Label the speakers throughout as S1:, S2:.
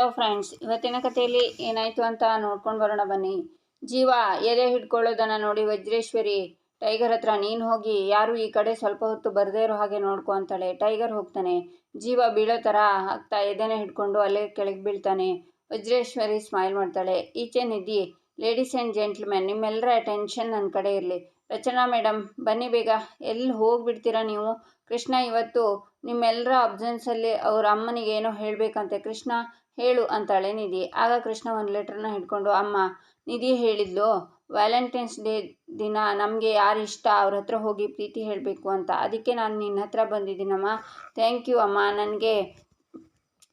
S1: Hello friends, ಇವತ್ತಿನ ಕಥೆಯಲ್ಲಿ ಏನಾಯಿತು ಅಂತ ನೋಡ್ಕೊಂಡು ಬರೋಣ ಬನ್ನಿ. ಜೀವ, ಎದೆ ಹಿಡ್ಕೊಳ್ಳೋದನ್ನು ನೋಡಿ ವಜ್ರೇಶ್ವರಿ, ಟೈಗರ್ ಹತ್ರ ನೀನು ಹೋಗಿ, ಯಾರು ಈ ಕಡೆ ಸ್ವಲ್ಪ ಹೊತ್ತು ಬರದೇ ಇರೋ ಹಾಗೆ ನೋಡ್ಕೊ ಅಂತಾಳೆ. ಟೈಗರ್ ಹೋಗ್ತಾನೆ. ಜೀವ ಬೀಳೋ ಥರ ಆಗ್ತಾ ಎದೆನೆ ಹಿಡ್ಕೊಂಡು ಅಲ್ಲೇ ಕೆಳಗೆ ಬೀಳ್ತಾನೆ. ವಜ್ರೇಶ್ವರಿ ಸ್ಮೈಲ್ ಮಾಡ್ತಾಳೆ. ಈಚೆ ನಿಧಿ, ಲೇಡೀಸ್ ಆ್ಯಂಡ್ ಜೆಂಟ್ಲ್ಮೆನ್ ನಿಮ್ಮೆಲ್ಲರ ಅಟೆನ್ಷನ್ ನನ್ನ ಕಡೆ ಇರಲಿ. ರಚನಾ ಮೇಡಮ್ ಬನ್ನಿ ಬೇಗ. ಎಲ್ಲಿ ಹೋಗ್ಬಿಡ್ತೀರಾ ನೀವು? ಕೃಷ್ಣ, ಇವತ್ತು ನಿಮ್ಮೆಲ್ಲರ ಅಬ್ಸೆನ್ಸಲ್ಲಿ ಅವ್ರ ಅಮ್ಮನಿಗೆ ಏನೋ ಹೇಳಬೇಕಂತೆ. ಕೃಷ್ಣ ಹೇಳು ಅಂತಾಳೆ ನಿಧಿ. ಆಗ ಕೃಷ್ಣ ಒಂದು ಲೆಟ್ರನ್ನ ಹಿಡ್ಕೊಂಡು, ಅಮ್ಮ, ನಿಧಿ ಹೇಳಿದ್ಲು. ವ್ಯಾಲೆಂಟೈನ್ಸ್ ಡೇ ದಿನ ನಮಗೆ ಯಾರು ಇಷ್ಟ ಅವ್ರ ಹತ್ರ ಹೋಗಿ ಪ್ರೀತಿ ಹೇಳಬೇಕು ಅಂತ. ಅದಕ್ಕೆ ನಾನು ನಿನ್ನ ಹತ್ರ ಬಂದಿದ್ದೀನಮ್ಮ. ಥ್ಯಾಂಕ್ ಯು ಅಮ್ಮ. ನನಗೆ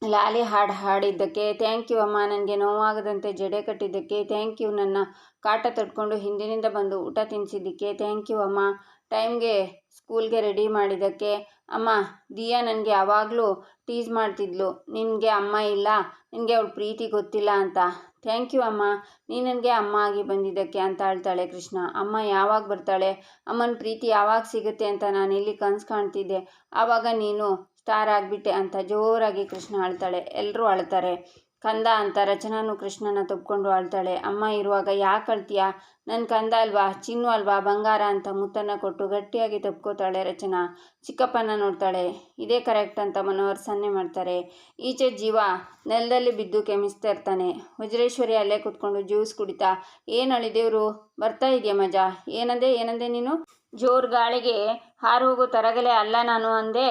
S1: ಲಾಲಿ ಹಾಡು ಹಾಡಿದ್ದಕ್ಕೆ ಥ್ಯಾಂಕ್ ಯು ಅಮ್ಮ. ನನಗೆ ನೋವಾಗದಂತೆ ಜಡೆ ಕಟ್ಟಿದ್ದಕ್ಕೆ ಥ್ಯಾಂಕ್ ಯು ನನ್ನ ಕಾಟ ತಡ್ಕೊಂಡು ಹಿಂದಿನಿಂದ ಬಂದು ಊಟ ತಿನ್ನಿಸಿದ್ದಕ್ಕೆ ಥ್ಯಾಂಕ್ ಯು ಅಮ್ಮ. ಟೈಮ್ಗೆ ಸ್ಕೂಲ್ಗೆ ರೆಡಿ ಮಾಡಿದ್ದಕ್ಕೆ. ಅಮ್ಮ, ದಿಯಾ ನನಗೆ ಯಾವಾಗಲೂ ಟೀಸ್ ಮಾಡ್ತಿದ್ಲು. ನಿನಗೆ ಅಮ್ಮ ಇಲ್ಲ, ನಿನಗೆ ಅವಳ ಪ್ರೀತಿ ಗೊತ್ತಿಲ್ಲ ಅಂತ. ಥ್ಯಾಂಕ್ ಯು ಅಮ್ಮ ನೀ ನನಗೆ ಅಮ್ಮ ಆಗಿ ಬಂದಿದ್ದಕ್ಕೆ ಅಂತ ಹೇಳ್ತಾಳೆ ಕೃಷ್ಣ. ಅಮ್ಮ ಯಾವಾಗ ಬರ್ತಾಳೆ? ಅಮ್ಮನ ಪ್ರೀತಿ ಯಾವಾಗ ಸಿಗುತ್ತೆ ಅಂತ ನಾನು ಇಲ್ಲಿ ಕನಸು ಕಾಣ್ತಿದ್ದೆ. ಆವಾಗ ನೀನು ಸ್ಟಾರ್ ಆಗಿಬಿಟ್ಟೆ ಅಂತ ಜೋರಾಗಿ ಕೃಷ್ಣ ಅಳ್ತಾಳೆ. ಎಲ್ಲರೂ ಅಳ್ತಾರೆ. ಕಂದ ಅಂತ ರಚನಾನು ಕೃಷ್ಣನ ತಬ್ಕೊಂಡು ಅಳ್ತಾಳೆ ಅಮ್ಮ ಇರುವಾಗ, ಯಾಕೆ ಅಳ್ತೀಯ? ನನ್ನ ಕಂದ ಅಲ್ವಾ? ಚಿನ್ನು ಅಲ್ವಾ? ಬಂಗಾರ ಅಂತ ಮುತ್ತನ್ನು ಕೊಟ್ಟು ಗಟ್ಟಿಯಾಗಿ ತಬ್ಕೋತಾಳೆ ರಚನಾ. ಚಿಕ್ಕಪ್ಪನ ನೋಡ್ತಾಳೆ. ಇದೇ ಕರೆಕ್ಟ್ ಅಂತ ಮನೋಹರ್ ಸನ್ನೆ ಮಾಡ್ತಾರೆ. ಈಚೆ ಜೀವ ನೆಲದಲ್ಲಿ ಬಿದ್ದು ಕೆಮಿಸ್ತಾ ಇರ್ತಾನೆ. ವಜ್ರೇಶ್ವರಿ ಅಲ್ಲೇ ಕುತ್ಕೊಂಡು ಜ್ಯೂಸ್ ಕುಡಿತಾ, ಏನು ಅಳಿದೇವ್ರು? ಬರ್ತಾ ಇದೆಯಾ ಮಜಾ? ಏನಂದೆ ಏನಂದೆ ನೀನು? ಜೋರು ಗಾಳಿಗೆ ಹಾರು ಹೋಗೋ ತರಗಲೇ ಅಲ್ಲ ನಾನು ಅಂದೆ.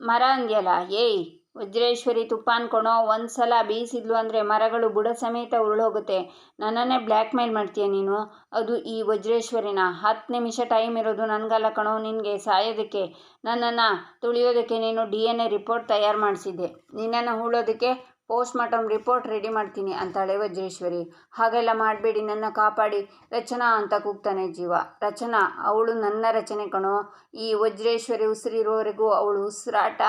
S1: ಮರ ಅಂದ್ಯಲ್ಲ, ಏಯ್! ವಜ್ರೇಶ್ವರಿ ತುಪ್ಪ ಅನ್ಕೊಣೋ ಒಂದ್ಸಲ ಬೀಸಿದ್ಲು ಅಂದರೆ ಮರಗಳು ಬುಡ ಸಮೇತ ಉರುಳೋಗುತ್ತೆ ನನ್ನನ್ನೇ ಬ್ಲ್ಯಾಕ್ ಮೇಲ್ ಮಾಡ್ತೀಯ ನೀನು? ಅದು ಈ ವಜ್ರೇಶ್ವರಿನ. ಹತ್ತು ನಿಮಿಷ ಟೈಮ್ ಇರೋದು ನನಗಲ್ಲ ಕಣೋ, ನಿನಗೆ ಸಾಯೋದಕ್ಕೆ. ನನ್ನನ್ನು ತುಳಿಯೋದಕ್ಕೆ ನೀನು ಡಿ ಎನ್ ಎ ರಿಪೋರ್ಟ್ ತಯಾರು ಮಾಡಿಸಿದ್ದೆ. ನಿನ್ನನ್ನು ಹೂಳೋದಕ್ಕೆ ಪೋಸ್ಟ್ ಮಾರ್ಟಮ್ ರಿಪೋರ್ಟ್ ರೆಡಿ ಮಾಡ್ತೀನಿ ಅಂತಾಳೆ ವಜ್ರೇಶ್ವರಿ. ಹಾಗೆಲ್ಲ ಮಾಡಬೇಡಿ, ನನ್ನ ಕಾಪಾಡಿ. ರಚನಾ ಅಂತ ಕೂಗ್ತಾನೆ ಜೀವ. ರಚನಾ, ಅವಳು ನನ್ನ ರಚನೆ ಕಣೋ. ಈ ವಜ್ರೇಶ್ವರಿ ಉಸಿರಿರೋವರೆಗೂ ಅವಳು ಉಸಿರಾಟ.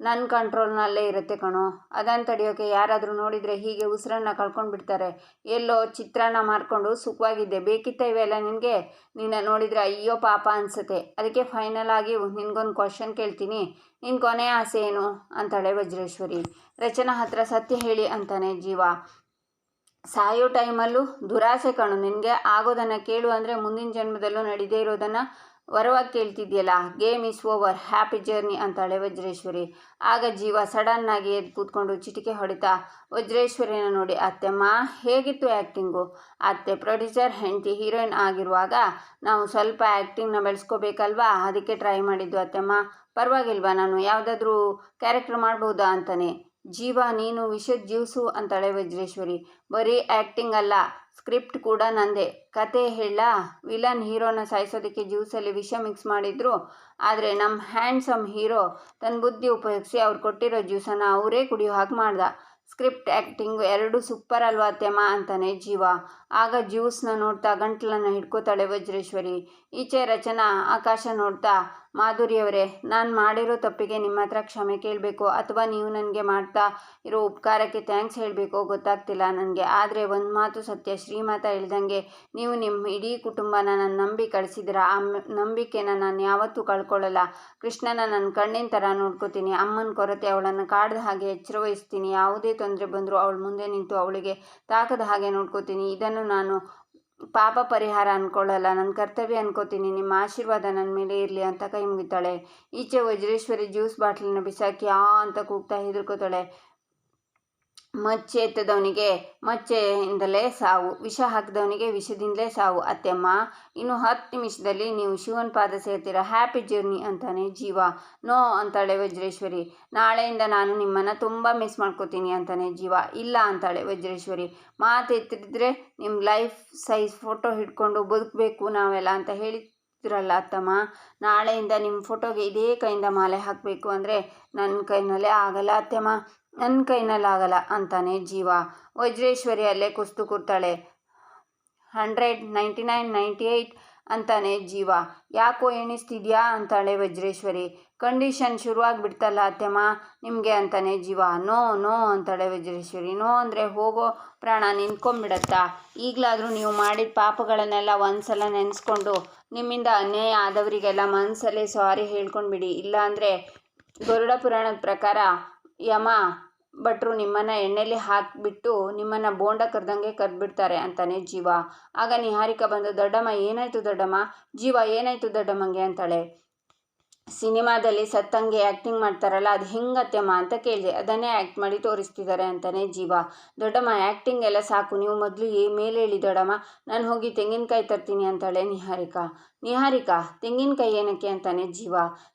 S1: ನನ್ನ ಕಂಟ್ರೋಲ್ನಲ್ಲೇ ಇರುತ್ತೆ ಕಣೋ. ಅದನ್ನು ತಡೆಯೋಕೆ ಯಾರಾದರೂ ನೋಡಿದರೆ ಹೀಗೆ ಉಸಿರನ್ನು ಕಳ್ಕೊಂಡು ಬಿಡ್ತಾರೆ. ಎಲ್ಲೋ ಚಿತ್ರಾನ್ನ ಮಾರ್ಕೊಂಡು ಸುಖವಾಗಿದ್ದೆ. ಬೇಕಿತ್ತ ಇವೆಲ್ಲ ನಿನಗೆ? ನಿನ್ನ ನೋಡಿದರೆ ಅಯ್ಯೋ ಪಾಪ ಅನಿಸುತ್ತೆ. ಅದಕ್ಕೆ ಫೈನಲ್ ಆಗಿ ನಿನಗೊಂದು ಕ್ವಶನ್ ಕೇಳ್ತೀನಿ. ನಿನ್ನ ಕೊನೆ ಆಸೆ ಏನು? ಅಂತಾಳೆ ವಜ್ರೇಶ್ವರಿ. ರಚನಾ ಹತ್ರ ಸತ್ಯ ಹೇಳಿ ಅಂತಾನೆ ಜೀವ. ಸಾಯೋ ಟೈಮಲ್ಲೂ ದುರಾಸೆ ಕಾಣು. ನಿನಗೆ ಆಗೋದನ್ನು ಕೇಳು ಅಂದರೆ ಮುಂದಿನ ಜನ್ಮದಲ್ಲೂ ನಡೀದೇ ಇರೋದನ್ನು ವರವಾಗಿ ಕೇಳ್ತಿದ್ಯಲ್ಲ game is over happy journey ಅಂತಾಳೆ ವಜ್ರೇಶ್ವರಿ. ಆಗ ಜೀವ ಸಡನ್ನಾಗಿ ಎದ್ದು ಕೂತ್ಕೊಂಡು ಚಿಟಿಕೆ ಹೊಡಿತಾ ವಜ್ರೇಶ್ವರಿನ ನೋಡಿ ಅತ್ತೆಮ್ಮ ಹೇಗಿತ್ತು ಆ್ಯಕ್ಟಿಂಗು ಅತ್ತೆ ಪ್ರೊಡ್ಯೂಸರ್ ಹೆಂಡತಿ ಹೀರೋಯಿನ್ ಆಗಿರುವಾಗ ನಾವು ಸ್ವಲ್ಪ ಆ್ಯಕ್ಟಿಂಗ್ನ ಬೆಳೆಸ್ಕೋಬೇಕಲ್ವಾ? ಅದಕ್ಕೆ ಟ್ರೈ ಮಾಡಿದ್ದು ಅತ್ತೆಮ್ಮ ಪರವಾಗಿಲ್ವಾ, ನಾನು ಯಾವುದಾದ್ರೂ ಕ್ಯಾರೆಕ್ಟರ್ ಮಾಡ್ಬೋದಾ? ಅಂತಾನೆ. ಜೀವ, ನೀನು ವಿಷದ ಜ್ಯೂಸು ಅಂತಾಳೆ ವಜ್ರೇಶ್ವರಿ. ಬರೀ ಆ್ಯಕ್ಟಿಂಗ್ ಅಲ್ಲ ಸ್ಕ್ರಿಪ್ಟ್ ಕೂಡ ನಂದೆ. ಕತೆ ಹೇಳ, ವಿಲನ್ ಹೀರೋನ ಸಾಯಿಸೋದಕ್ಕೆ ಜ್ಯೂಸಲ್ಲಿ ವಿಷ ಮಿಕ್ಸ್ ಮಾಡಿದ್ರು. ಆದರೆ ನಮ್ಮ ಹ್ಯಾಂಡ್ಸಮ್ ಹೀರೋ ತನ್ನ ಬುದ್ಧಿ ಉಪಯೋಗಿಸಿ ಅವ್ರು ಕೊಟ್ಟಿರೋ ಜ್ಯೂಸನ್ನು ಅವರೇ ಕುಡಿಯೋ ಹಾಗೆ ಮಾಡ್ದ. ಸ್ಕ್ರಿಪ್ಟ್ ಆ್ಯಕ್ಟಿಂಗ್ ಎರಡು ಸೂಪರ್ ಅಲ್ವಾ ತೆಮ್ಮ ಅಂತಾನೆ ಜೀವ. ಆಗ ಜ್ಯೂಸ್ನ ನೋಡ್ತಾ ಗಂಟ್ಲನ್ನು ಹಿಡ್ಕೋತಾಳೆ ವಜ್ರೇಶ್ವರಿ. ಈಚೆ ರಚನಾ ಆಕಾಶ ನೋಡ್ತಾ ಮಾಧುರಿಯವರೇ, ನಾನು ಮಾಡಿರೋ ತಪ್ಪಿಗೆ ನಿಮ್ಮ ಹತ್ರ ಕ್ಷಮೆ ಕೇಳಬೇಕು ಅಥವಾ ನೀವು ನನಗೆ ಮಾಡ್ತಾ ಇರೋ ಉಪಕಾರಕ್ಕೆ ಥ್ಯಾಂಕ್ಸ್ ಹೇಳಬೇಕೋ ಗೊತ್ತಾಗ್ತಿಲ್ಲ ನನಗೆ. ಆದರೆ ಒಂದು ಮಾತು ಸತ್ಯ, ಶ್ರೀಮಾತ ಹೇಳ್ದಂಗೆ, ನೀವು ನಿಮ್ಮ ಇಡೀ ಕುಟುಂಬನ ನನ್ನ ನಂಬಿ ಕಳಿಸಿದ್ರ ಆ ನಂಬಿಕೆನ ನಾನು ಯಾವತ್ತೂ ಕಳ್ಕೊಳ್ಳಲ್ಲ. ಕೃಷ್ಣನ ನನ್ನ ಕಣ್ಣಿನ ಥರ ನೋಡ್ಕೋತೀನಿ. ಅಮ್ಮನ ಕೊರತೆ ಅವಳನ್ನು ಕಾಡ್ದ ಹಾಗೆ ಎಚ್ಚರ ವಹಿಸ್ತೀನಿ ಯಾವುದೇ ತೊಂದರೆ ಬಂದರೂ ಅವಳ ಮುಂದೆ ನಿಂತು ಅವಳಿಗೆ ತಾಕದ ಹಾಗೆ ನೋಡ್ಕೋತೀನಿ. ಇದನ್ನು ನಾನು ಪಾಪ ಪರಿಹಾರ ಅಂದ್ಕೊಳ್ಳಲ್ಲ ನನ್ನ ಕರ್ತವ್ಯ ಅನ್ಕೋತೀನಿ, ನಿಮ್ಮ ಆಶೀರ್ವಾದ ನನ್ನ ಮೇಲೆ ಇರಲಿ ಅಂತ ಕೈ ಮುಗಿತಾಳೆ. ಈಚೆ ವಜ್ರೇಶ್ವರಿ ಜ್ಯೂಸ್ ಬಾಟ್ಲನ್ನ ಬಿಸಾಕಿ ಆ ಅಂತ ಕೂಗ್ತಾ ಹೆದರ್ಕೋತಾಳೆ. ಮಚ್ಚೆ ಎತ್ತದವನಿಗೆ ಮಚ್ಚೆಯಿಂದಲೇ ಸಾವು, ವಿಷ ಹಾಕಿದವನಿಗೆ ವಿಷದಿಂದಲೇ ಸಾವು. ಅತ್ತೆಮ್ಮ, ಇನ್ನು ಹತ್ತು ನಿಮಿಷದಲ್ಲಿ ನೀವು ಶಿವನ ಪಾದ ಸೇರ್ತೀರ. ಹ್ಯಾಪಿ ಜರ್ನಿ ಅಂತಾನೆ ಜೀವ. ನೋ ಅಂತಾಳೆ ವಜ್ರೇಶ್ವರಿ. ನಾಳೆಯಿಂದ ನಾನು ನಿಮ್ಮನ್ನು ತುಂಬ ಮಿಸ್ ಮಾಡ್ಕೋತೀನಿ ಅಂತಾನೆ ಜೀವ. ಇಲ್ಲ ಅಂತಾಳೆ ವಜ್ರೇಶ್ವರಿ. ಮಾತು ಎತ್ತಿದ್ರೆ ನಿಮ್ಮ ಲೈಫ್ ಸೈಜ್ ಫೋಟೋ ಹಿಡ್ಕೊಂಡು ಬದುಕಬೇಕು ನಾವೆಲ್ಲ ಅಂತ ಹೇಳಿ ಇರಲ್ಲ ಅತ್ತಮ್ಮ. ನಾಳೆಯಿಂದ ನಿಮ್ಮ ಫೋಟೋಗೆ ಇದೇ ಕೈಯಿಂದ ಮಾಲೆ ಹಾಕಬೇಕು ಅಂದರೆ ನನ್ನ ಕೈನಲ್ಲೇ ಆಗಲ್ಲ ಅತ್ತೆಮ್ಮ. ನನ್ನ ಕೈನಲ್ಲಾಗಲ್ಲ ಅಂತಾನೆ ಜೀವ. ವಜ್ರೇಶ್ವರಿ ಅಲ್ಲೇ ಕುಸ್ತು ಕೂರ್ತಾಳೆ. Hundred ninety nine ninety eight ಅಂತಾನೆ ಜೀವ. ಯಾಕೋ ಎಣಿಸ್ತಿದ್ಯಾ ಅಂತಾಳೆ ವಜ್ರೇಶ್ವರಿ. ಕಂಡೀಷನ್ ಶುರುವಾಗ್ಬಿಡ್ತಲ್ಲ ಅತ್ತೆಮ್ಮ, ನಿಮಗೆ ಅಂತಾನೆ ಜೀವ. ನೋ ನೋ ಅಂತಾಳೆ ವಜ್ರೇಶ್ವರಿ. ನೋ ಅಂದರೆ ಹೋಗೋ ಪ್ರಾಣ ನಿಂತ್ಕೊಂಡ್ಬಿಡತ್ತಾ? ಈಗಲಾದರೂ ನೀವು ಮಾಡಿದ ಪಾಪಗಳನ್ನೆಲ್ಲ ಒಂದ್ಸಲ ನೆನೆಸ್ಕೊಂಡು ನಿಮ್ಮಿಂದ ಅನ್ಯಾಯ ಆದವರಿಗೆಲ್ಲ ಮನಸ್ಸಲ್ಲೇ ಸಾರಿ ಹೇಳ್ಕೊಂಡ್ಬಿಡಿ. ಇಲ್ಲಾಂದರೆ ಗರುಡ ಪುರಾಣದ ಪ್ರಕಾರ ಯಮ, ಭಟ್ರು ನಿಮ್ಮನ್ನು ಎಣ್ಣೆಲಿ ಹಾಕಿಬಿಟ್ಟು ನಿಮ್ಮನ್ನು ಬೋಂಡ ಕರ್ದಂಗೆ ಕರ್ದ್ಬಿಡ್ತಾರೆ ಅಂತಾನೆ ಜೀವ. ಆಗ ನಿಹಾರಿಕಾ ಬಂದು, ದೊಡ್ಡಮ್ಮ, ಏನಾಯ್ತು ದೊಡ್ಡಮ್ಮ? ಜೀವ, ಏನಾಯ್ತು ದೊಡ್ಡಮ್ಮಂಗೆ? ಅಂತಾಳೆ. ಸಿನಿಮಾದಲ್ಲಿ ಸತ್ತಂಗೆ ಆ್ಯಕ್ಟಿಂಗ್ ಮಾಡ್ತಾರಲ್ಲ, ಅದು ಹೆಂಗತ್ತೆಮ್ಮ ಅಂತ ಕೇಳಿದೆ. ಅದನ್ನೇ ಆ್ಯಕ್ಟ್ ಮಾಡಿ ತೋರಿಸ್ತಿದ್ದಾರೆ ಅಂತಾನೆ ಜೀವ. ದೊಡ್ಡಮ್ಮ ಆ್ಯಕ್ಟಿಂಗ್ ಎಲ್ಲ ಸಾಕು. ನೀವು ಮೊದಲು ಏ, ಮೇಲೆ ಹೇಳಿ ದೊಡ್ಡಮ್ಮ. ನಾನು ಹೋಗಿ ತೆಂಗಿನಕಾಯಿ ತರ್ತೀನಿ ಅಂತಾಳೆ ನಿಹಾರಿಕಾ. ನಿಹಾರಿಕಾ, ತೆಂಗಿನಕಾಯಿ ಏನಕ್ಕೆ? ಅಂತಾನೆ ಜೀವ.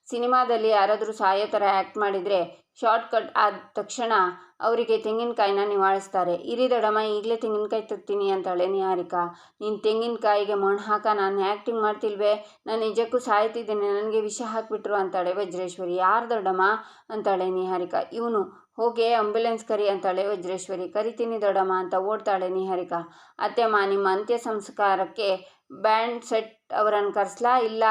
S1: ಸಿನಿಮಾದಲ್ಲಿ ಯಾರಾದರೂ ಸಾಯೋ ಥರ ಆ್ಯಕ್ಟ್ ಮಾಡಿದರೆ ಶಾರ್ಟ್ ಕಟ್ ಆದ ತಕ್ಷಣ ಅವರಿಗೆ ತೆಂಗಿನಕಾಯಿನ ನಿವಾಳಿಸ್ತಾರೆ. ಇರಿ ದಡಮ್ಮ ಈಗಲೇ ತೆಂಗಿನಕಾಯಿ ತರ್ತೀನಿ ಅಂತಾಳೆ ನಿಹಾರಿಕಾ. ನೀನು ತೆಂಗಿನಕಾಯಿಗೆ ಮಣ್ಣು ಹಾಕ, ನಾನು ಆ್ಯಕ್ಟಿಂಗ್ ಮಾಡ್ತಿಲ್ವೇ? ನಾನು ನಿಜಕ್ಕೂ ಸಾಯ್ತಿದ್ದೇನೆ, ನನಗೆ ವಿಷ ಹಾಕಿಬಿಟ್ರು ಅಂತಾಳೆ ವಜ್ರೇಶ್ವರಿ. ಯಾರು ದೊಡ್ಡಮ್ಮ? ಅಂತಾಳೆ ನಿಹಾರಿಕಾ. ಇವನು. ಹೋಗಿ ಆಂಬ್ಯುಲೆನ್ಸ್ ಕರಿ ಅಂತಾಳೆ ವಜ್ರೇಶ್ವರಿ. ಕರಿತೀನಿ ದೊಡ್ಡಮ್ಮ ಅಂತ ಓಡ್ತಾಳೆ ನಿಹಾರಿಕಾ. ಅತ್ತೆಮ್ಮ ನಿಮ್ಮ ಅಂತ್ಯ ಸಂಸ್ಕಾರಕ್ಕೆ ಬ್ಯಾಂಡ್ ಸೆಟ್ ಅವರನ್ನು ಕರೆಸ್ಲಾ? ಇಲ್ಲ?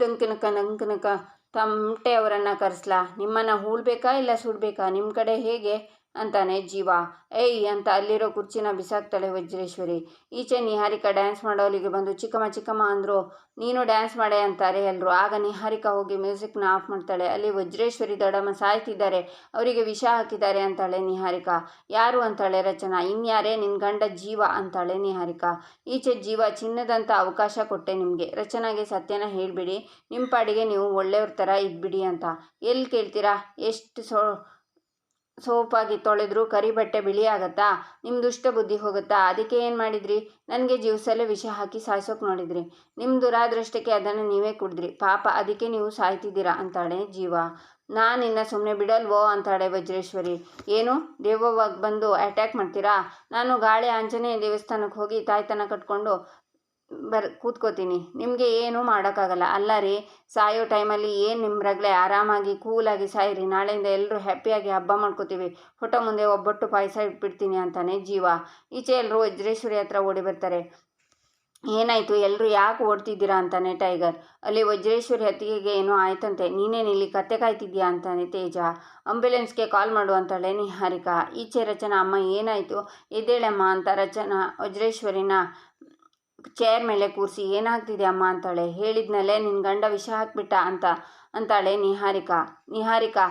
S1: ದಂಕನಕ ಡಂಕನಕ ತಮಟೆ ಅವರನ್ನು ಕರೆಸ್ಲಾ? ನಿಮ್ಮನ್ನು ಹೂಳ್ಬೇಕಾ ಇಲ್ಲ ಸುಡಬೇಕಾ? ನಿಮ್ಮ ಕಡೆ ಹೇಗೆ? ಅಂತಾನೆ ಜೀವ. ಏಯ್, ಅಂತ ಅಲ್ಲಿರೋ ಕುರ್ಚಿನ ಬಿಸಾಕ್ತಾಳೆ ವಜ್ರೇಶ್ವರಿ. ಈಚೆ ನಿಹಾರಿಕಾ ಡ್ಯಾನ್ಸ್ ಮಾಡೋಲಿಗೆ ಬಂದು, ಚಿಕ್ಕಮ್ಮ ಚಿಕ್ಕಮ್ಮ, ಅಂದರು. ನೀನು ಡ್ಯಾನ್ಸ್ ಮಾಡೆ, ಅಂತಾರೆ ಎಲ್ಲರೂ ಆಗ ನಿಹಾರಿಕಾ ಹೋಗಿ ಮ್ಯೂಸಿಕ್ನ ಆಫ್ ಮಾಡ್ತಾಳೆ. ಅಲ್ಲಿ ವಜ್ರೇಶ್ವರಿ ದೊಡ್ಡಮ್ಮ ಸಾಯ್ತಿದ್ದಾರೆ. ಅವರಿಗೆ ವಿಷ ಹಾಕಿದ್ದಾರೆ ಅಂತಾಳೆ ನಿಹಾರಿಕಾ. ಯಾರು? ಅಂತಾಳೆ ರಚನಾ. ಇನ್ಯಾರೇ? ನಿನ್ನ ಗಂಡ ಜೀವ, ಅಂತಾಳೆ ನಿಹಾರಿಕಾ. ಈಚೆ ಜೀವ ಚಿನ್ನದಂಥ ಅವಕಾಶ ಕೊಟ್ಟೆ ನಿಮಗೆ. ರಚನಾಗೆ ಸತ್ಯನ ಹೇಳಿಬಿಡಿ. ನಿಮ್ಮ ಪಾಡಿಗೆ ನೀವು ಒಳ್ಳೆಯವ್ರ ಥರ ಇದ್ಬಿಡಿ ಅಂತ. ಎಲ್ಲಿ ಕೇಳ್ತೀರಾ? ಎಷ್ಟು ಸೋ ಸೋಪಾಗಿ ತೊಳೆದ್ರು ಕರಿ ಬಟ್ಟೆ ಬಿಳಿ ಆಗತ್ತಾ? ನಿಮ್ಮ ದುಷ್ಟ ಬುದ್ಧಿ ಹೋಗುತ್ತಾ? ಅದಕ್ಕೆ ಏನು ಮಾಡಿದ್ರಿ? ನನಗೆ ಜೀವಸಲ್ಲೇ ವಿಷ ಹಾಕಿ ಸಾಯಿಸೋಕೆ ನೋಡಿದ್ರಿ. ನಿಮ್ಮ ದುರಾದೃಷ್ಟಕ್ಕೆ ಅದನ್ನು ನೀವೇ ಕುಡಿದ್ರಿ. ಪಾಪ, ಅದಕ್ಕೆ ನೀವು ಸಾಯ್ತಿದ್ದೀರಾ? ಅಂತಾಳೆ ಜೀವ. ನಾನಿನ್ನ ಸುಮ್ಮನೆ ಬಿಡಲ್ವೋ? ಅಂತಾಳೆ ವಜ್ರೇಶ್ವರಿ. ಏನು? ದೇವವಾಗಿ ಬಂದು ಅಟ್ಯಾಕ್ ಮಾಡ್ತೀರಾ? ನಾನು ಗಾಳಿ ಆಂಜನೇಯ ದೇವಸ್ಥಾನಕ್ಕೆ ಹೋಗಿ ತಾಯ್ತನ ಕಟ್ಕೊಂಡು ಬರ್, ಕೂತ್ಕೋತೀನಿ. ನಿಮಗೆ ಏನೂ ಮಾಡೋಕ್ಕಾಗಲ್ಲ. ಅಲ್ಲ ರೀ, ಸಾಯೋ ಟೈಮಲ್ಲಿ ಏನು ನಿಮ್ಮ ನಿಮ್ರಗಲೇ ಆರಾಮಾಗಿ, ಕೂಲಾಗಿ ಸಾಯಿರಿ. ನಾಳೆಯಿಂದ ಎಲ್ಲರೂ ಹ್ಯಾಪಿಯಾಗಿ ಹಬ್ಬ ಮಾಡ್ಕೋತೀವಿ. ಹೊಟ್ಟೆ ಮುಂದೆ ಒಬ್ಬಟ್ಟು ಪಾಯಸ ಇಟ್ಬಿಡ್ತೀನಿ ಅಂತಾನೆ ಜೀವ. ಈಚೆ ಎಲ್ಲರೂ ವಜ್ರೇಶ್ವರಿ ಹತ್ರ ಓಡಿ ಬರ್ತಾರೆ. ಏನಾಯಿತು? ಎಲ್ಲರೂ ಯಾಕೆ ಓಡ್ತಿದ್ದೀರಾ ಅಂತಾನೆ ಟೈಗರ್. ಅಲ್ಲಿ ವಜ್ರೇಶ್ವರಿ ಹತ್ತಿಗೆಗೆ ಏನೋ ಆಯ್ತಂತೆ. ನೀನೇನು ಇಲ್ಲಿ ಕತ್ತೆ ಕಾಯ್ತಿದ್ಯಾ ಅಂತಾನೆ ತೇಜ. ಅಂಬ್ಯುಲೆನ್ಸ್ಗೆ ಕಾಲ್ ಮಾಡು ಅಂತಾಳೆ ನಿಹಾರಿಕಾ. ಈಚೆ ರಚನಾ, ಅಮ್ಮ ಏನಾಯಿತು? ಎದ್ದೇಳಮ್ಮ ಅಂತ ರಚನಾ, ವಜ್ರೇಶ್ವರಿನ ಚೇರ್ ಮೇಲೆ ಕೂರಿಸಿ ಏನಾಗ್ತಿದೆ ಅಮ್ಮ ಅಂತಾಳೆ. ಹೇಳಿದ್ನಲ್ಲೇ ನಿನ್ನ ಗಂಡ ವಿಷ ಹಾಕ್ಬಿಟ್ಟ ಅಂತ ಅಂತಾಳೆ ನಿಹಾರಿಕಾ. ನಿಹಾರಿಕಾ,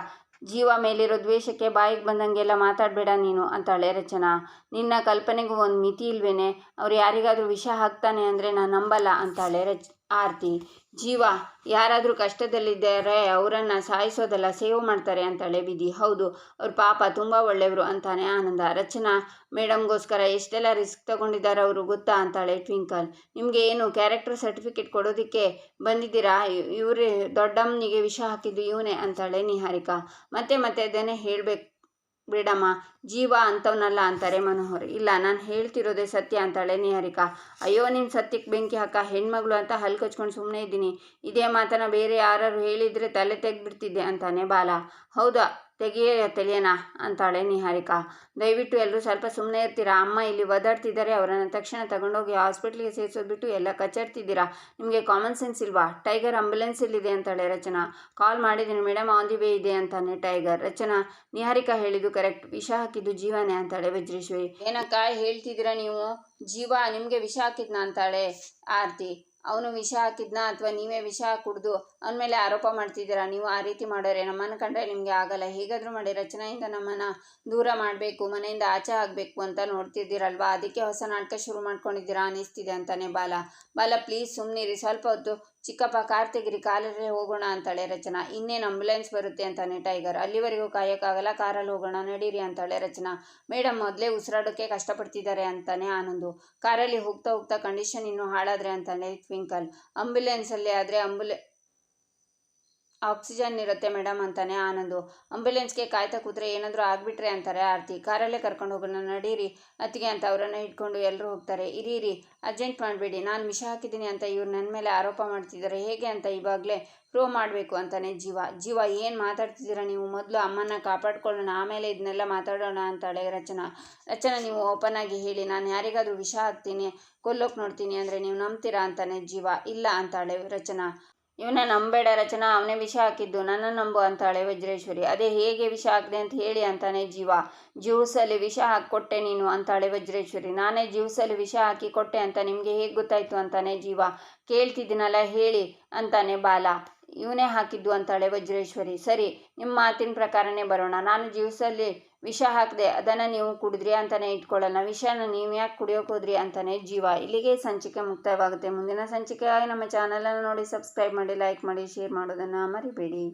S1: ಜೀವ ಮೇಲಿರೋ ದ್ವೇಷಕ್ಕೆ ಬಾಯಿಗೆ ಬಂದಂಗೆಲ್ಲ ಮಾತಾಡಬೇಡ ನೀನು ಅಂತಾಳೆ ರಚನಾ. ನಿನ್ನ ಕಲ್ಪನೆಗೂ ಒಂದು ಮಿತಿ ಇಲ್ವೇನೆ? ಅವ್ರು ಯಾರಿಗಾದರೂ ವಿಷ ಹಾಕ್ತಾನೆ ಅಂದರೆ ನಾನು ನಂಬಲ್ಲ ಅಂತಾಳೆ ರಚ್ ಆರ್ತಿ, ಜೀವ, ಯಾರಾದರೂ ಕಷ್ಟದಲ್ಲಿದ್ದಾರೆ ಅವರನ್ನು ಸಾಯಿಸೋದೆಲ್ಲ, ಸೇವ್ ಮಾಡ್ತಾರೆ ಅಂತಾಳೆ ವಿಧಿ. ಹೌದು, ಅವ್ರ ಪಾಪ ತುಂಬ ಒಳ್ಳೆಯವರು ಅಂತಾನೆ ಆನಂದ. ರಚನಾ, ಮೇಡಮ್ಗೋಸ್ಕರ ಎಷ್ಟೆಲ್ಲ ರಿಸ್ಕ್ ತಗೊಂಡಿದ್ದಾರೆ ಅವರು ಗೊತ್ತಾ? ಅಂತಾಳೆ ಟ್ವಿಂಕಲ್. ನಿಮಗೆ ಏನು ಕ್ಯಾರೆಕ್ಟರ್ ಸರ್ಟಿಫಿಕೇಟ್ ಕೊಡೋದಕ್ಕೆ ಬಂದಿದ್ದೀರಾ? ಇವರೇ ದೊಡ್ಡಮ್ಮನಿಗೆ ವಿಷ ಹಾಕಿದ್ದು ಇವನೇ ಅಂತಾಳೆ ನಿಹಾರಿಕಾ. ಮತ್ತೆ ಮತ್ತೆ ಅದನ್ನೇ ಹೇಳಬೇಕು. ಬಿಡಮ್ಮ, ಜೀವ ಅಂಥವನಲ್ಲ ಅಂತಾರೆ ಮನೋಹರ್. ಇಲ್ಲ, ನಾನು ಹೇಳ್ತಿರೋದೇ ಸತ್ಯ ಅಂತಾಳೆ ನಿಹಾರಿಕಾ. ಅಯ್ಯೋ ನಿನ್ನ ಸತ್ಯಕ್ಕೆ ಬೆಂಕಿ ಹಾಕ, ಹೆಣ್ಮಗಳು ಅಂತ ಹಲ್ಲು ಕಚ್ಕೊಂಡು ಸುಮ್ಮನೆ ಇದ್ದೀನಿ. ಇದೇ ಮಾತನ್ನ ಬೇರೆ ಯಾರು ಹೇಳಿದರೆ ತಲೆ ತೆಗೆದ್ಬಿಡ್ತಿದ್ದೆ ಅಂತಾನೆ ಬಾಲ. ಹೌದಾ? ತೆಗಿಯ ತಲೆಯನ ಅಂತಾಳೆ ನಿಹಾರಿಕಾ. ದಯವಿಟ್ಟು ಎಲ್ಲರೂ ಸ್ವಲ್ಪ ಸುಮ್ಮನೆ ಇರ್ತೀರಾ? ಅಮ್ಮ ಇಲ್ಲಿ ಒದಾಡ್ತಿದ್ದಾರೆ ಅವರನ್ನು ತಕ್ಷಣ ತಗೊಂಡೋಗಿ ಹಾಸ್ಪಿಟ್ಲಿಗೆ ಸೇರಿಸೋದ್ಬಿಟ್ಟು ಎಲ್ಲ ಕಚ್ಚಾಡ್ತಿದ್ದೀರಾ? ನಿಮಗೆ ಕಾಮನ್ ಸೆನ್ಸ್ ಇಲ್ವಾ? ಟೈಗರ್ ಆಂಬುಲೆನ್ಸ್ ಇಲ್ಲಿದೆ ಅಂತಾಳೆ ರಚನಾ. ಕಾಲ್ ಮಾಡಿದ್ದೀನಿ ಮೇಡಮ್ ಆನ್ ದಿ ವೇ ಇದೆ ಅಂತಾನೆ ಟೈಗರ್. ರಚನಾ, ನಿಹಾರಿಕಾ ಹೇಳಿದ್ದು ಕರೆಕ್ಟ್ ವಿಷ ಹಾಕಿದ್ದು ಜೀವನೇ ಅಂತಾಳೆ ವಜ್ರೇಶ್ವರಿ. ಏನಕ್ಕ ಹೇಳ್ತಿದ್ದೀರಾ ನೀವು? ಜೀವ ನಿಮಗೆ ವಿಷ ಹಾಕಿದ್ನ ಅಂತಾಳೆ ಆರತಿ. ಅವನು ವಿಷ ಹಾಕಿದ್ನ ಅಥವಾ ನೀವೇ ವಿಷ ಕುಡಿದು ಅವನ ಮೇಲೆ ಆರೋಪ ಮಾಡ್ತಿದ್ದೀರಾ? ನೀವು ಆ ರೀತಿ ಮಾಡೋರೆ. ನಮ್ಮನ್ನು ಕಂಡ್ರೆ ನಿಮಗೆ ಆಗಲ್ಲ. ಹೇಗಾದರೂ ಮಾಡಿ. ರಚನೆಯಿಂದ ನಮ್ಮನ್ನು ದೂರ ಮಾಡಬೇಕು, ಮನೆಯಿಂದ ಆಚೆ ಆಗಬೇಕು ಅಂತ ನೋಡ್ತಿದ್ದೀರಲ್ವಾ? ಅದಕ್ಕೆ ಹೊಸ ನಾಟಕ ಶುರು ಮಾಡ್ಕೊಂಡಿದ್ದೀರಾ ಅನ್ನಿಸ್ತಿದೆ ಅಂತಾನೆ ಬಾಲ. ಬಾಲ ಪ್ಲೀಸ್ ಸುಮ್ಮನಿರಿ ಸ್ವಲ್ಪ ಹೊತ್ತು ಚಿಕ್ಕಪ್ಪ ಕಾರ್ತಿಗಿರಿ ಕಾಲಲ್ಲೇ ಹೋಗೋಣ ಅಂತಾಳೆ ರಚನಾ. ಇನ್ನೇನು ಆಂಬುಲೆನ್ಸ್ ಬರುತ್ತೆ ಅಂತಾನೆ ಟೈಗರ್ ಅಲ್ಲಿವರೆಗೂ ಕಾಯೋಕ್ಕಾಗಲ್ಲ, ಕಾರಲ್ಲಿ ಹೋಗೋಣ, ನಡೀರಿ ಅಂತಾಳೆ ರಚನಾ. ಮೇಡಮ್ ಮೊದಲೇ ಉಸಿರಾಡೋಕ್ಕೆ ಕಷ್ಟಪಡ್ತಿದ್ದಾರೆ ಅಂತಾನೆ ಆನಂದು. ಕಾರಲ್ಲಿ ಹೋಗ್ತಾ ಹೋಗ್ತಾ ಕಂಡೀಷನ್ ಇನ್ನೂ ಹಾಳಾದ್ರೆ ಅಂತಾನೆ ಟ್ವಿಂಕಲ್ ಆಂಬ್ಯುಲೆನ್ಸಲ್ಲಿ ಆದರೆ ಆಂಬುಲೆ ಆಕ್ಸಿಜನ್ ಇರುತ್ತೆ ಮೇಡಮ್ ಅಂತಾನೆ ಆನಂದು. ಆಂಬ್ಯುಲೆನ್ಸ್ಗೆ ಕಾಯ್ತಾ ಕೂತ್ರೆ ಏನಾದರೂ ಆಗಿಬಿಟ್ರೆ ಅಂತಾರೆ ಆರತಿ. ಕಾರಲ್ಲೇ ಕರ್ಕೊಂಡು ಹೋಗೋಣ ನಡೀರಿ, ಅತ್ತಿಗೆ ಅಂತ ಅವರನ್ನು ಇಟ್ಕೊಂಡು ಎಲ್ಲರೂ ಹೋಗ್ತಾರೆ. ಇರಿ ಇರಿ, ಅರ್ಜೆಂಟ್ ಮಾಡಬೇಡಿ. ನಾನು ವಿಷ ಹಾಕಿದ್ದೀನಿ ಅಂತ ಇವ್ರು ನನ್ನ ಮೇಲೆ ಆರೋಪ ಮಾಡ್ತಿದ್ದಾರೆ. ಹೇಗೆ ಅಂತ ಇವಾಗಲೇ ಪ್ರೂವ್ ಮಾಡಬೇಕು ಅಂತಾನೆ ಜೀವ. ಜೀವ, ಏನು ಮಾತಾಡ್ತಿದ್ದೀರಾ ನೀವು? ಮೊದಲು ಅಮ್ಮನ ಕಾಪಾಡ್ಕೊಳ್ಳೋಣ, ಆಮೇಲೆ ಇದನ್ನೆಲ್ಲ ಮಾತಾಡೋಣ ಅಂತಾಳೆ ರಚನಾ. ರಚನಾ, ನೀವು ಓಪನ್ ಆಗಿ ಹೇಳಿ. ನಾನು ಯಾರಿಗಾದರೂ ವಿಷ ಹಾಕ್ತೀನಿ, ಕೊಲ್ಲೋಕೆ ನೋಡ್ತೀನಿ ಅಂದರೆ ನೀವು ನಂಬ್ತೀರಾ ಅಂತಾನೆ ಜೀವ. ಇಲ್ಲ ಅಂತಾಳೆ ರಚನಾ. ಇವನ ನಂಬೇಡ ರಚನಾ, ಅವನೇ ವಿಷ ಹಾಕಿದ್ದು, ನನ್ನ ನಂಬು ಅಂತಾಳೆ ವಜ್ರೇಶ್ವರಿ. ಅದೇ ಹೇಗೆ ವಿಷ ಹಾಕಿದೆ ಅಂತ ಹೇಳಿ ಅಂತಾನೆ ಜೀವ. ಜ್ಯೂಸಲ್ಲಿ ವಿಷ ಹಾಕಿ ಕೊಟ್ಟೆ ನೀನು ಅಂತಾಳೆ ವಜ್ರೇಶ್ವರಿ. ನಾನೇ ಜ್ಯೂಸಲ್ಲಿ ವಿಷ ಹಾಕಿ ಕೊಟ್ಟೆ ಅಂತ ನಿಮಗೆ ಹೇಗೆ ಗೊತ್ತಾಯ್ತು ಅಂತಾನೆ ಜೀವ. ಕೇಳ್ತಿದ್ದೀನಲ್ಲ, ಹೇಳಿ ಅಂತಾನೆ ಬಾಲ. ಇವನೇ ಹಾಕಿದ್ದು ಅಂತಾಳೆ ವಜ್ರೇಶ್ವರಿ. ಸರಿ ನಿಮ್ಮ ಮಾತಿನ ಪ್ರಕಾರನೇ ಬರೋಣ. ನಾನು ಜ್ಯೂಸಲ್ಲಿ ವಿಷ ಹಾಕದೆ, ಅದನ್ನು ನೀವು ಕುಡಿದ್ರಿ ಅಂತಲೇ ಇಟ್ಕೊಳ್ಳೋಣ. ವಿಷನ ನೀವು ಯಾಕೆ ಕುಡಿಯೋಕೆ ಹೋದ್ರಿ ಅಂತಾನೆ ಜೀವ. ಇಲ್ಲಿಗೆ ಸಂಚಿಕೆ ಮುಕ್ತಾಯವಾಗುತ್ತೆ. ಮುಂದಿನ ಸಂಚಿಕೆಯಾಗಿ ನಮ್ಮ ಚಾನಲನ್ನು ನೋಡಿ ಸಬ್ಸ್ಕ್ರೈಬ್ ಮಾಡಿ ಲೈಕ್ ಮಾಡಿ ಶೇರ್ ಮಾಡೋದನ್ನು ಮರಿಬೇಡಿ.